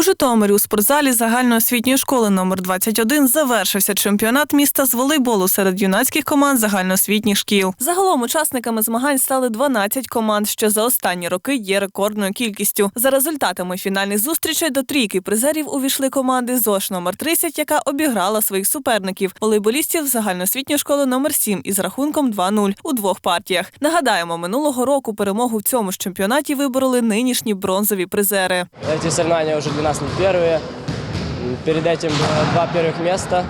У Житомирі у спортзалі загальноосвітньої школи номер 21 завершився чемпіонат міста з волейболу серед юнацьких команд загальноосвітніх шкіл. Загалом учасниками змагань стали 12 команд, що за останні роки є рекордною кількістю. За результатами фінальних зустрічей до трійки призерів увійшли команди ЗОШ номер 30, яка обіграла своїх суперників, волейболістів загальноосвітньої школи номер 7 із рахунком 2-0 у двох партіях. Нагадаємо, минулого року перемогу в цьому ж чемпіонаті вибороли нинішні бронзові призери. Эти соревнования уже для нас не первые. М, Перед этим было два первых места.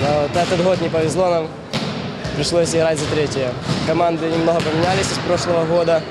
Но вот этот год не повезло нам. Пришлось играть за третье. Команды немного поменялись с прошлого года.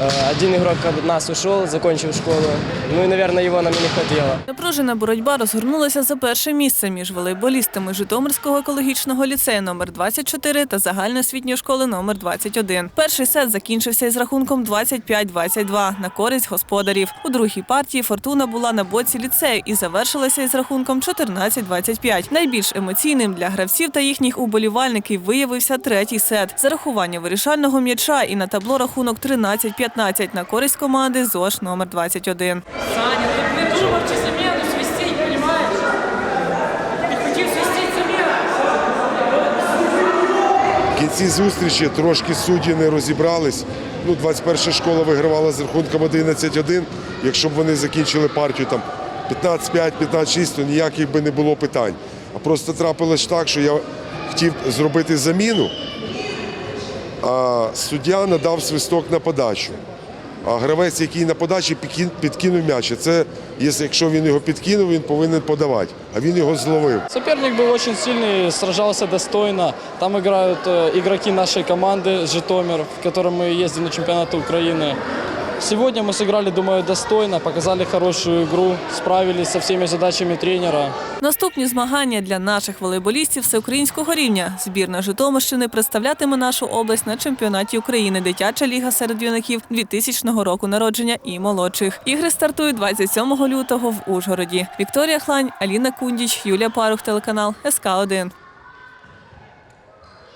Э, Один игрок от нас ушел, закончил школу. Ну и, наверное, его нам и не хватило. Напружена боротьба розгорнулася за перше місце між волейболістами Житомирського екологічного ліцею номер 24 та загальноосвітньої школи номер 21. Перший сет закінчився із рахунком 25-22 на користь господарів. У другій партії фортуна була на боці ліцею і завершилася із рахунком 14-25. Найбільш емоційним для гравців та їхніх уболівальників виявився третій сет. Зарахування вирішального м'яча і на табло рахунок 13-15 на користь команди ЗОШ номер 21. Саня, ти не думав чи заміну свистіть, понімаєш? Ти хотів свистіть заміну. В кінці зустрічі трошки судді не розібрались. Ну, 21 школа вигравала з рахунком 11-1. Якщо б вони закінчили партію там 15-5, 15-6, то ніяких би не було питань. А просто трапилось так, що я хотів зробити заміну, а суддя надав свисток на подачу. А гравець, який на подачі підкин- підкинув м'яч, і це якщо- якщо він його підкинув, він повинен подавати. А він його зловив. Соперник был очень сильный, сражался достойно. Там играют э, игроки нашей команды Житомир, в котором мы ездим на чемпионаты Украины. Сегодня мы сыграли, думаю, достойно, показали хорошую игру, справились со всеми задачами тренера. Наступні змагання для наших волейболістів всеукраїнського рівня. Збірна Житомирщини представлятиме нашу область на чемпіонаті України Дитяча ліга серед юнаків 2000 року народження і молодших. Ігри стартують 27 лютого в Ужгороді. Вікторія Хлань, Аліна Кундіч, Юлія Парух, телеканал СК 1